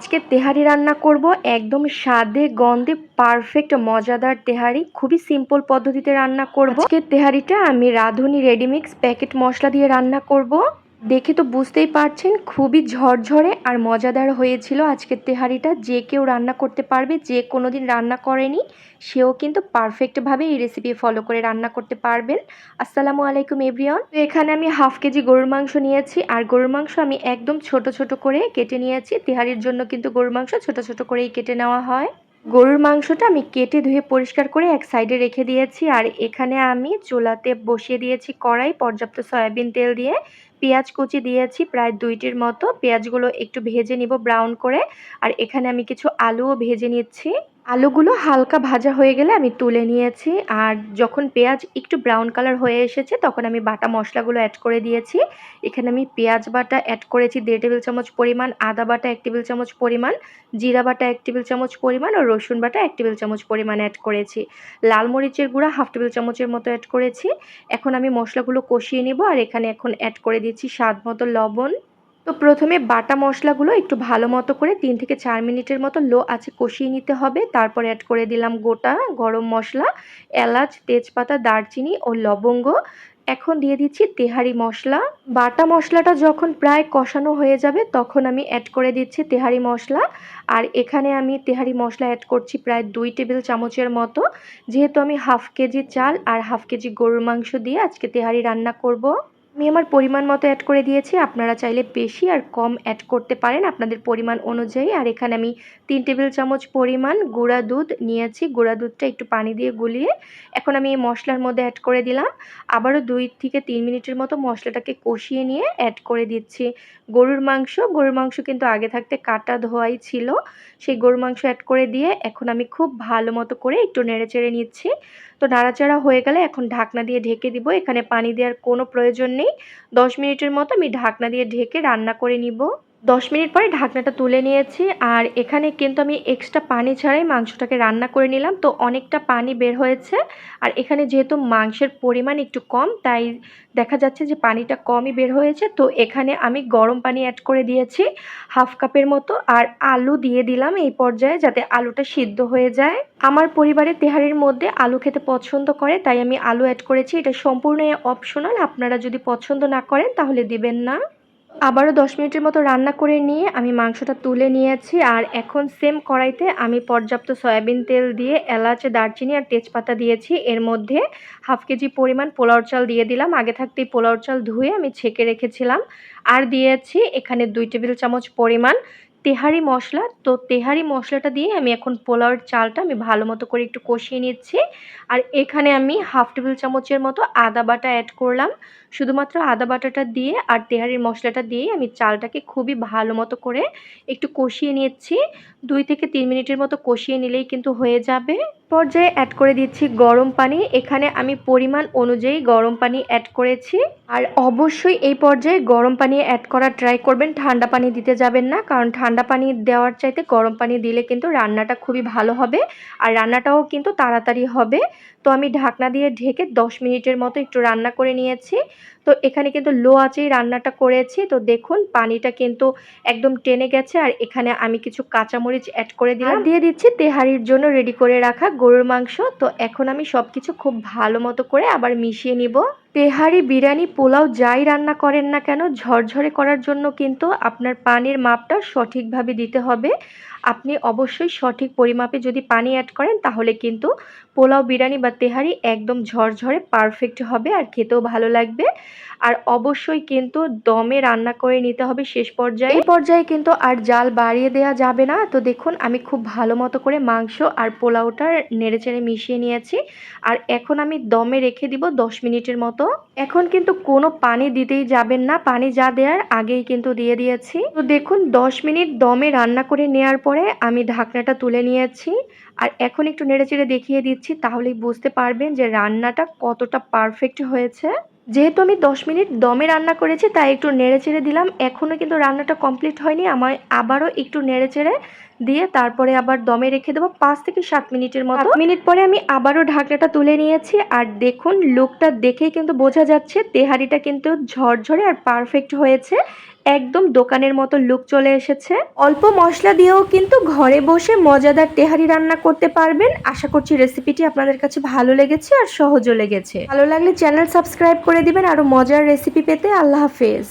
আজকে তেহারি রান্না করব। একদম স্বাদে, গন্ধে পারফেক্ট মজাদার তেহারি। খুবই সিম্পল পদ্ধতিতে রান্না করব। আজকে তেহারিটা আমি রাঁধুনি রেডিমিক্স প্যাকেট মশলা দিয়ে রান্না করব। দেখে তো বুঝতেই পারছেন, খুবই ঝরঝরে আর মজাদার হয়েছিল আজকের তেহারিটা। যে কেউ রান্না করতে পারবে, যে কোনো দিন রান্না করেনি, সেও কিন্তু পারফেক্টভাবে এই রেসিপি ফলো করে রান্না করতে পারবেন। আসসালামু আলাইকুম, এভরিওয়ান। তো এখানে আমি হাফ কেজি গরুর মাংস নিয়েছি, আর গরুর মাংস আমি একদম ছোট ছোট করে কেটে নিয়েছি। তেহারির জন্য কিন্তু গরুর মাংস ছোট ছোট করেই কেটে নেওয়া হয়। গরুর মাংসটা আমি কেটে ধুয়ে পরিষ্কার করে এক সাইডে রেখে দিয়েছি। আর এখানে আমি চোলাতে বসিয়ে দিয়েছি কড়াই, পর্যাপ্ত সয়াবিন তেল দিয়ে। পেঁয়াজ কুচি দিয়েছি প্রায় দুইটির মতো। পেঁয়াজগুলো একটু ভেজে নিব ব্রাউন করে। আর এখানে আমি কিছু আলুও ভেজে নিচ্ছি। আলুগুলো হালকা ভাজা হয়ে গেলে আমি তুলে নিয়েছি। আর যখন পেঁয়াজ একটু ব্রাউন কালার হয়ে এসেছে, তখন আমি বাটা মশলাগুলো অ্যাড করে দিয়েছি। এখানে আমি পেঁয়াজ বাটা অ্যাড করেছি দেড় টেবিল চামচ পরিমাণ, আদা বাটা এক টেবিল চামচ পরিমাণ, জিরা বাটা এক টেবিল চামচ পরিমাণ ও রসুন বাটা এক টেবিল চামচ পরিমাণ অ্যাড করেছি। লাল মরিচের গুঁড়া হাফ টেবিল চামচের মতো অ্যাড করেছি। এখন আমি মশলাগুলো কষিয়ে নিব। আর এখানে এখন অ্যাড করে দিচ্ছি স্বাদ মতো লবণ। তো প্রথমে বাটা মশলাগুলো একটু ভালো মতো করে তিন থেকে চার মিনিটের মতো লো আছে কষিয়ে নিতে হবে। তারপর অ্যাড করে দিলাম গোটা গরম মশলা, এলাচ, তেজপাতা, দারচিনি ও লবঙ্গ। এখন দিয়ে দিচ্ছি তেহারি মশলা। বাটা মশলাটা যখন প্রায় কষানো হয়ে যাবে তখন আমি অ্যাড করে দিচ্ছি তেহারি মশলা। আর এখানে আমি তেহারি মশলা অ্যাড করছি প্রায় দুই টেবিল চামচের মতো। যেহেতু আমি হাফ কেজি চাল আর হাফ কেজি গরুর মাংস দিয়ে আজকে তেহারি রান্না করব। আমি আমার পরিমাণ মতো অ্যাড করে দিয়েছি। আপনারা চাইলে বেশি আর কম অ্যাড করতে পারেন আপনাদের পরিমাণ অনুযায়ী। আর এখানে আমি তিন টেবিল চামচ পরিমাণ গুঁড়া দুধ নিয়েছি। গুঁড়া দুধটা একটু পানি দিয়ে গুলিয়ে এখন আমি এই মশলার মধ্যে অ্যাড করে দিলাম। আবারও দুই থেকে তিন মিনিটের মতো মশলাটাকে কষিয়ে নিয়ে অ্যাড করে দিচ্ছি। গরুর মাংস গরুর মাংস কিন্তু আগে থাকতে কাটা ধোয়াই ছিল। সেই গরুর মাংস অ্যাড করে দিয়ে এখন আমি খুব ভালো মতো করে একটু নেড়ে চেড়ে নিচ্ছি। তো নাড়াচাড়া হয়ে গেলে এখন ঢাকনা দিয়ে ঢেকে দিব। এখানে পানি দেওয়ার কোনো প্রয়োজন নেই। দশ মিনিটের মতো আমি ঢাকনা দিয়ে ঢেকে রান্না করে নিব। দশ মিনিট পরে ঢাকনাটা তুলে নিয়েছি আর এখানে কিন্তু আমি এক্সট্রা পানি ছাড়াই মাংসটাকে রান্না করে নিলাম। তো অনেকটা পানি বের হয়েছে আর এখানে যেহেতু মাংসের পরিমাণ একটু কম, তাই দেখা যাচ্ছে যে পানিটা কমই বের হয়েছে। তো এখানে আমি গরম পানি অ্যাড করে দিয়েছি হাফ কাপের মতো আর আলু দিয়ে দিলাম এই পর্যায়ে যাতে আলুটা সিদ্ধ হয়ে যায়। আমার পরিবারের তেহারির মধ্যে আলু খেতে পছন্দ করে, তাই আমি আলু অ্যাড করেছি। এটা সম্পূর্ণ অপশনাল আপনারা যদি পছন্দ না করেন তাহলে দিবেন না। আবারও দশ মিনিটের মতো রান্না করে নিয়ে আমি মাংসটা তুলে নিয়েছি আর এখন সেম কড়াইতে আমি পর্যাপ্ত সয়াবিন তেল দিয়ে এলাচ, দারচিনি আর তেজপাতা দিয়েছি। এর মধ্যে হাফ কেজি পরিমাণ পোলাওর চাল দিয়ে দিলাম। আগে থাকতেই পোলাওর চাল ধুয়ে আমি ছেঁকে রেখেছিলাম। আর দিয়েছি এখানে দুই টেবিল চামচ পরিমাণ তেহারি মশলা। তো তেহারি মশলাটা দিয়ে আমি এখন পোলাওর চালটা আমি ভালো মতো করে একটু কষিয়ে নিচ্ছি। আর এখানে আমি হাফ টেবিল চামচের মতো আদা বাটা অ্যাড করলাম। শুধুমাত্র আদা বাটাটা দিয়ে আর তেহারির মশলাটা দিয়ে আমি চালটাকে খুবই ভালো মতো করে একটু কষিয়ে নিয়েছি। দুই থেকে তিন মিনিটের মতো কষিয়ে নিলেই কিন্তু হয়ে যাবে। পর্যায়ে অ্যাড করে দিচ্ছি গরম পানি। এখানে আমি পরিমাণ অনুযায়ী গরম পানি অ্যাড করেছি। আর অবশ্যই এই পর্যায়ে গরম পানি অ্যাড করার ট্রাই করবেন। ঠান্ডা পানি দিতে যাবেন না, কারণ ঠান্ডা পানি দেওয়ার চাইতে গরম পানি দিলে কিন্তু রান্নাটা খুবই ভালো হবে। আর রান্নাটাও কিন্তু তাড়াতাড়ি হবে। তো আমি ঢাকনা দিয়ে ঢেকে দশ মিনিটের মতো একটু রান্না করে নিয়েছি। তো এখানে কিন্তু লো আঁচেই রান্নাটা করেছি। তো দেখুন, পানিটা কিন্তু একদম টেনে গেছে আর এখানে আমি কিছু কাঁচামরিচ অ্যাড করে দিলাম। দিয়ে দিচ্ছি তেহারির জন্য রেডি করে রাখা গরুর মাংস। তো এখন আমি সব কিছু খুব ভালো মতো করে আবার মিশিয়ে নিব। তেহারি বিরিয়ানি, পোলাও যাই রান্না করেন না কেন, ঝরঝরে করার জন্য কিন্তু আপনার পানির মাপটা সঠিকভাবে দিতে হবে। আপনি অবশ্যই সঠিক পরিমাপে যদি পানি অ্যাড করেন, তাহলে কিন্তু পোলাও বিরিয়ানি বা তেহারি একদম ঝরঝরে পারফেক্ট হবে আর খেতেও ভালো লাগবে। আর অবশ্যই কিন্তু দমে রান্না করে নিতে হবে শেষ পর্যায়ে। এই পর্যায়ে কিন্তু আর জাল বাড়িয়ে দেওয়া যাবে না। তো দেখুন, আমি খুব ভালো মতো করে মাংস আর পোলাওটা নেড়েচেড়ে মিশিয়ে নিয়েছি। আর এখন আমি দমে রেখে দিব দশ মিনিটের মতো। এখন কিন্তু কোনো পানি দিতেই যাবেন না। পানি যা দেওয়ার আগেই কিন্তু দিয়ে দিয়েছি। তো দেখুন, দশ মিনিট দমে রান্না করে নেওয়ার পরে আমি ঢাকনাটা তুলে নিয়েছি। আর এখন একটু নেড়েচেড়ে দেখিয়ে দিচ্ছি, তাহলেই বুঝতে পারবেন যে রান্নাটা কতটা পারফেক্ট হয়েছে। যেহেতু আমি দশ মিনিট দমে রান্না করেছি, তাই একটু নেড়ে চেড়ে দিলাম। এখনও কিন্তু রান্নাটা কমপ্লিট হয়নি। আমার আবারও একটু নেড়ে চেড়ে দিয়ে তারপরে আবার দমে রেখে দেবো পাঁচ থেকে সাত মিনিটের মতো। মিনিট পরে আমি আবারও ঢাকনাটা তুলে নিয়েছি। আর দেখুন লুকটা দেখেই কিন্তু বোঝা যাচ্ছে, তেহারিটা কিন্তু ঝরঝরে আর পারফেক্ট হয়েছে। একদম দোকানের মতো লুক চলে এসেছে। অল্প মশলা দিয়েও কিন্তু ঘরে বসে মজাদার তেহারি রান্না করতে পারবেন। আশা করছি রেসিপিটি আপনাদের কাছে ভালো লেগেছে আর সহজও লেগেছে। ভালো লাগলে চ্যানেল সাবস্ক্রাইব করে দিবেন। আরও মজার রেসিপি পেতে আল্লাহ হাফেজ।